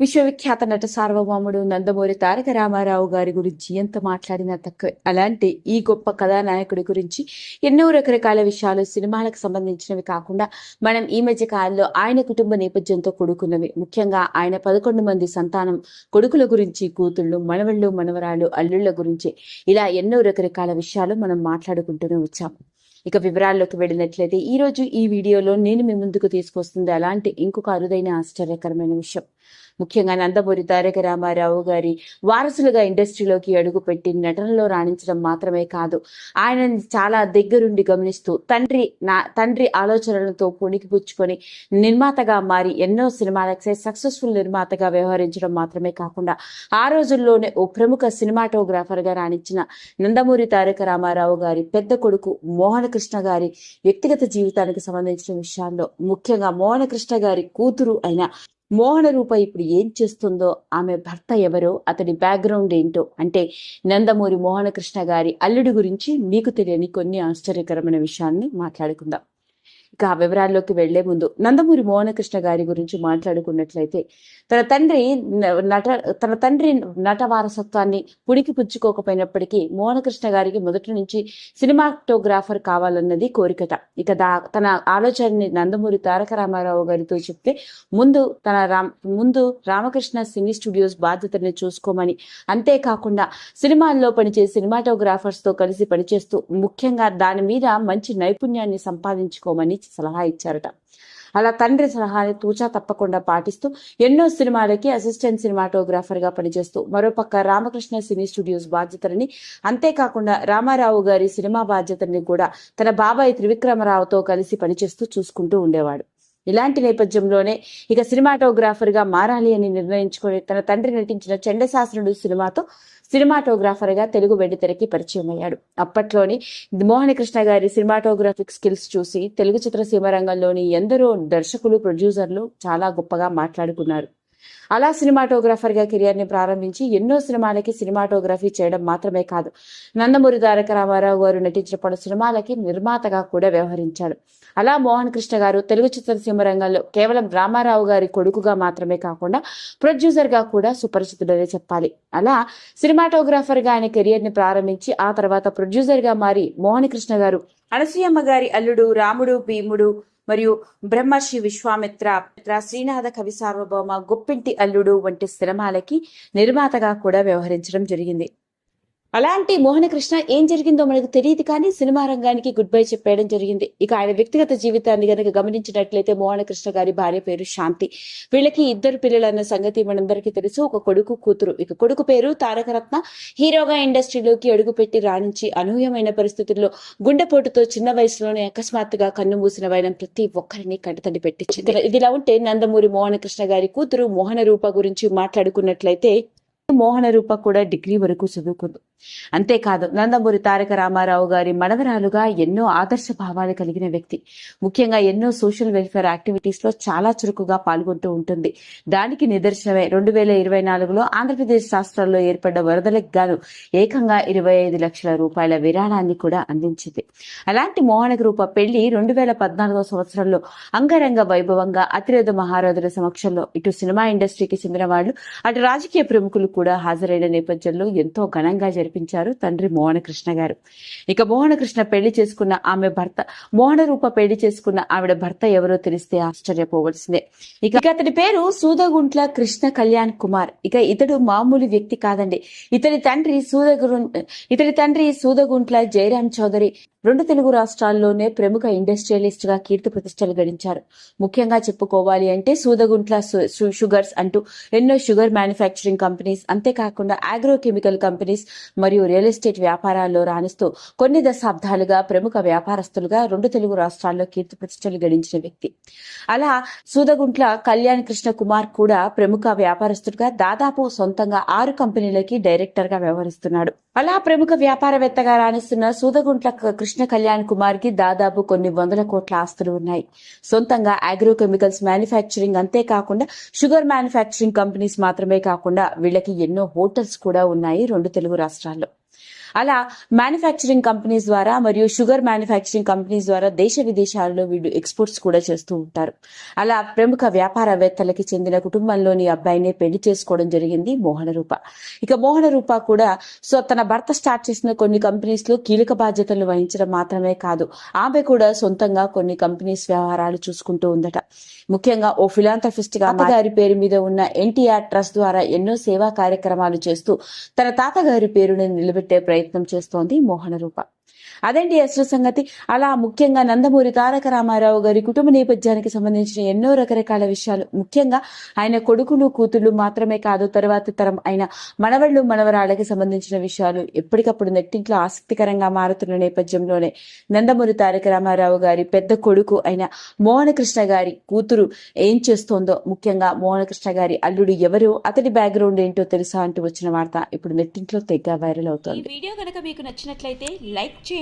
విశ్వవిఖ్యాత నట సార్వభౌముడు నందమూరి తారక రామారావు గారి గురించి ఎంత మాట్లాడినా తక్కువ అలాంటి ఈ గొప్ప కథానాయకుడి గురించి ఎన్నో రకరకాల విషయాలు సినిమాలకు సంబంధించినవి కాకుండా మనం ఈ మధ్య కాలంలో ఆయన కుటుంబ నేపథ్యంతో కొడుకున్నవి. ముఖ్యంగా ఆయన పదకొండు మంది సంతానం కొడుకుల గురించి కూతుళ్ళు మనవళ్ళు మనవరాలు అల్లుళ్ళ గురించి ఇలా ఎన్నో రకరకాల విషయాలు మనం మాట్లాడుకుంటూనే వచ్చాం. ఇక వివరాల్లోకి వెళ్ళినట్లయితే ఈ రోజు ఈ వీడియోలో నేను మీ ముందుకు తీసుకొస్తుంది అలాంటి ఇంకొక అరుదైన ఆశ్చర్యకరమైన విషయం. ముఖ్యంగా నందమూరి తారక రామారావు గారి వారసులుగా ఇండస్ట్రీలోకి అడుగుపెట్టి నటనలో రాణించడం మాత్రమే కాదు ఆయనని చాలా దగ్గరుండి గమనిస్తూ తండ్రి నా తండ్రి ఆలోచనలతో పుణికిపుచ్చుకొని నిర్మాతగా మారి ఎన్నో సినిమాలకు సక్సెస్ఫుల్ నిర్మాతగా వ్యవహరించడం మాత్రమే కాకుండా ఆ రోజుల్లోనే ఓ ప్రముఖ సినిమాటోగ్రాఫర్గా రాణించిన నందమూరి తారక రామారావు గారి పెద్ద కొడుకు మోహనకృష్ణ గారి వ్యక్తిగత జీవితానికి సంబంధించిన విషయాల్లో ముఖ్యంగా మోహనకృష్ణ గారి కూతురు అయిన మోహన రూప ఇప్పుడు ఏం చేస్తుందో ఆమె భర్త ఎవరో అతడి బ్యాక్గ్రౌండ్ ఏంటో అంటే నందమూరి మోహనకృష్ణ గారి అల్లుడి గురించి మీకు తెలియని కొన్ని ఆశ్చర్యకరమైన విషయాన్ని మాట్లాడుకుందాం. ఇక వివరాల్లోకి వెళ్ళే ముందు నందమూరి మోహనకృష్ణ గారి గురించి మాట్లాడుకున్నట్లయితే తన తండ్రి నట తన తండ్రి నట వారసత్వాన్ని పుడికి పుచ్చుకోకపోయినప్పటికీ మోహనకృష్ణ గారికి మొదటి నుంచి సినిమాటోగ్రాఫర్ కావాలన్నది కోరికట. ఇక దా తన ఆలోచనని నందమూరి తారక రామారావు గారితో చెప్తే ముందు తన రామ్ ముందు రామకృష్ణ సినీ స్టూడియోస్ బాధ్యతని చూసుకోమని. అంతేకాకుండా సినిమాల్లో పనిచేసే సినిమాటోగ్రాఫర్స్తో కలిసి పనిచేస్తూ ముఖ్యంగా దాని మీద మంచి నైపుణ్యాన్ని సంపాదించుకోమని సలహా ఇచ్చారట. అలా తండ్రి సలహాని తూచా తప్పకుండా పాటిస్తూ ఎన్నో సినిమాలకి అసిస్టెంట్ సినిమాటోగ్రాఫర్గా పనిచేస్తూ మరోపక్క రామకృష్ణ సినీ స్టూడియోస్ బాధ్యతలని అంతేకాకుండా రామారావు గారి సినిమా బాధ్యతని కూడా తన బాబాయ్ త్రివిక్రమరావుతో కలిసి పనిచేస్తూ చూసుకుంటూ ఉండేవాడు. ఇలాంటి నేపథ్యంలోనే ఇక సినిమాటోగ్రాఫర్గా మారాలి అని నిర్ణయించుకొని తన తండ్రి నటించిన చండశాసనుడు సినిమాతో సినిమాటోగ్రాఫర్గా తెలుగు వెండితెరకి పరిచయం అయ్యాడు అప్పట్లోని మోహనకృష్ణ గారి సినిమాటోగ్రాఫిక్ స్కిల్స్ చూసి తెలుగు చిత్రసీమ రంగంలోని ఎందరో దర్శకులు ప్రొడ్యూసర్లు చాలా గొప్పగా మాట్లాడుకున్నారు. అలా సినిమాటోగ్రాఫర్గా కెరియర్ని ప్రారంభించి ఎన్నో సినిమాలకి సినిమాటోగ్రఫీ చేయడం మాత్రమే కాదు నందమూరి తారక రామారావు గారు నటించిన పలు సినిమాలకి నిర్మాతగా కూడా వ్యవహరించాడు. అలా మోహన్ కృష్ణ గారు తెలుగు చిత్రసీమ రంగంలో కేవలం రామారావు గారి కొడుకుగా మాత్రమే కాకుండా ప్రొడ్యూసర్గా కూడా సుపరిచితుడనే చెప్పాలి. అలా సినిమాటోగ్రాఫర్గా ఆయన కెరియర్ని ప్రారంభించి ఆ తర్వాత ప్రొడ్యూసర్గా మారి మోహన్ కృష్ణ గారు అనసూయమ్మ గారి అల్లుడు రాముడు భీముడు మరియు బ్రహ్మర్షి విశ్వామిత్ర మిత్ర, శ్రీనాథ కవి సార్వభౌమ గొప్పింటి అల్లుడు వంటి సినిమాలకి నిర్మాతగా కూడా వ్యవహరించడం జరిగింది. అలాంటి మోహనకృష్ణ ఏం జరిగిందో మనకు తెలియదు కానీ సినిమా రంగానికి గుడ్ బై చెప్పేయడం జరిగింది. ఇక ఆయన వ్యక్తిగత జీవితాన్ని గనక గమనించినట్లయితే మోహనకృష్ణ గారి భార్య పేరు శాంతి. వీళ్ళకి ఇద్దరు పిల్లలు అన్న సంగతి మనందరికీ తెలుసు. ఒక కొడుకు కూతురు. ఇక కొడుకు పేరు తారకరత్న. హీరోగా ఇండస్ట్రీలోకి అడుగుపెట్టి రాణించి అనూహ్యమైన పరిస్థితుల్లో గుండెపోటుతో చిన్న వయసులోనే అకస్మాత్తుగా కన్ను మూసిన వైనం ప్రతి ఒక్కరిని కంటతడి పెట్టించింది. ఇదిలా ఉంటే నందమూరి మోహనకృష్ణ గారి కూతురు మోహన రూప గురించి మాట్లాడుకున్నట్లయితే మోహన రూప కూడా డిగ్రీ వరకు చదువుకుంది. అంతేకాదు నందమూరి తారక రామారావు గారి మనవరాలుగా ఎన్నో ఆదర్శ భావాలు కలిగిన వ్యక్తి. ముఖ్యంగా ఎన్నో సోషల్ వెల్ఫేర్ యాక్టివిటీస్లో చాలా చురుకుగా పాల్గొంటూ ఉంటుంది. దానికి నిదర్శనమే రెండు వేల ఇరవై నాలుగులో ఆంధ్రప్రదేశ్ రాష్ట్రాల్లో ఏర్పడ్డ వరదలకు గాను ఏకంగా ఇరవై ఐదు లక్షల రూపాయల విరాళాన్ని కూడా అందించింది. అలాంటి మోహనక రూప పెళ్ళి రెండు వేల పద్నాలుగో సంవత్సరంలో అంగరంగ వైభవంగా అతిరేధ మహారాజుల సమక్షంలో ఇటు సినిమా ఇండస్ట్రీకి చెందిన వాళ్ళు అటు రాజకీయ ప్రముఖులు కూడా హాజరైన నేపథ్యంలో ఎంతో ఘనంగా జరిగింది. జరిపించారు తండ్రి మోహనకృష్ణ గారు. ఇక మోహనకృష్ణ పెళ్ళి చేసుకున్న ఆమె భర్త మోహన రూప పెళ్ళి చేసుకున్న ఆవిడ భర్త ఎవరో తెలిస్తే ఆశ్చర్యపోవలసిందే. ఇక అతని పేరు సూదగుంట్ల కృష్ణ కళ్యాణ్ కుమార్. ఇక ఇతడు మామూలు వ్యక్తి కాదండి. ఇతడి తండ్రి సూదగు ఇతడి తండ్రి సూదగుంట్ల జయరాం చౌదరి. రెండు తెలుగు రాష్ట్రాల్లోనే ప్రముఖ ఇండస్ట్రియలిస్ట్గా కీర్తి ప్రతిష్టలు గడించారు. ముఖ్యంగా చెప్పుకోవాలి అంటే సూదగుంట్ల షుగర్స్ అంటూ ఎన్నో షుగర్ మ్యానుఫ్యాక్చరింగ్ కంపెనీస్ అంతేకాకుండా ఆగ్రో కెమికల్ కంపెనీస్ మరియు రియల్ ఎస్టేట్ వ్యాపారాల్లో రాణిస్తూ కొన్ని దశాబ్దాలుగా ప్రముఖ వ్యాపారస్తులుగా రెండు తెలుగు రాష్ట్రాల్లో కీర్తి ప్రతిష్టలు గడించిన వ్యక్తి. అలా సూదగుంట్ల కళ్యాణ్ కృష్ణ కుమార్ కూడా ప్రముఖ వ్యాపారస్తుడిగా దాదాపు సొంతంగా ఆరు కంపెనీలకి డైరెక్టర్గా వ్యవహరిస్తున్నాడు. అలా ప్రముఖ వ్యాపారవేత్తగా రాణిస్తున్న సూదగుంట్ల కృష్ణ కళ్యాణ్ కుమార్కి దాదాపు కొన్ని వందల కోట్ల ఆస్తులు ఉన్నాయి. సొంతంగా ఆగ్రో కెమికల్స్ మ్యానుఫ్యాక్చరింగ్ అంతేకాకుండా షుగర్ మ్యానుఫ్యాక్చరింగ్ కంపెనీస్ మాత్రమే కాకుండా వీళ్ళకి ఎన్నో హోటల్స్ కూడా ఉన్నాయి రెండు తెలుగు రాష్ట్రాల్లో. అలా మ్యానుఫ్యాక్చరింగ్ కంపెనీస్ ద్వారా మరియు షుగర్ మ్యానుఫ్యాక్చరింగ్ కంపెనీస్ ద్వారా దేశ విదేశాలలో వీళ్ళు ఎక్స్పోర్ట్స్ కూడా చేస్తూ ఉంటారు. అలా ప్రముఖ వ్యాపారవేత్తలకి చెందిన కుటుంబంలోని అబ్బాయినే పెళ్ళి చేసుకోవడం జరిగింది మోహన రూప ఇక మోహన రూప కూడా సో తన భర్త స్టార్ట్ చేసిన కొన్ని కంపెనీస్లో కీలక బాధ్యతలు వహించడం మాత్రమే కాదు ఆమె కూడా సొంతంగా కొన్ని కంపెనీస్ వ్యవహారాలు చూసుకుంటూ ఉందట. ముఖ్యంగా ఓ ఫిలాంథ్రఫిస్ట్గా పేరు మీద ఉన్న ఎన్టీఆర్ ట్రస్ట్ ద్వారా ఎన్నో సేవా కార్యక్రమాలు చేస్తూ తన తాతగారి పేరుని నిలబెట్టే ప్రయత్నం ప్రయత్నం చేస్తోంది మోహన రూప అదేంటి అసలు సంగతి. అలా ముఖ్యంగా నందమూరి తారక రామారావు గారి కుటుంబ నేపథ్యానికి సంబంధించిన ఎన్నో రకరకాల విషయాలు. ముఖ్యంగా ఆయన కొడుకులు కూతుళ్ళు మాత్రమే కాదు తర్వాత తరం అయిన మనవళ్ళు మనవరాళ్ళకి సంబంధించిన విషయాలు ఎప్పటికప్పుడు నెట్టింట్లో ఆసక్తికరంగా మారుతున్న నేపథ్యంలోనే నందమూరి తారక రామారావు గారి పెద్ద కొడుకు అయిన మోహనకృష్ణ గారి కూతురు ఏం చేస్తోందో ముఖ్యంగా మోహనకృష్ణ గారి అల్లుడు ఎవరు అతడి బ్యాక్గ్రౌండ్ ఏంటో తెలుసా అంటూ వచ్చిన వార్త ఇప్పుడు నెట్టింట్లో తెగ వైరల్ అవుతోంది. వీడియో కనుక మీకు నచ్చినట్లయితే లైక్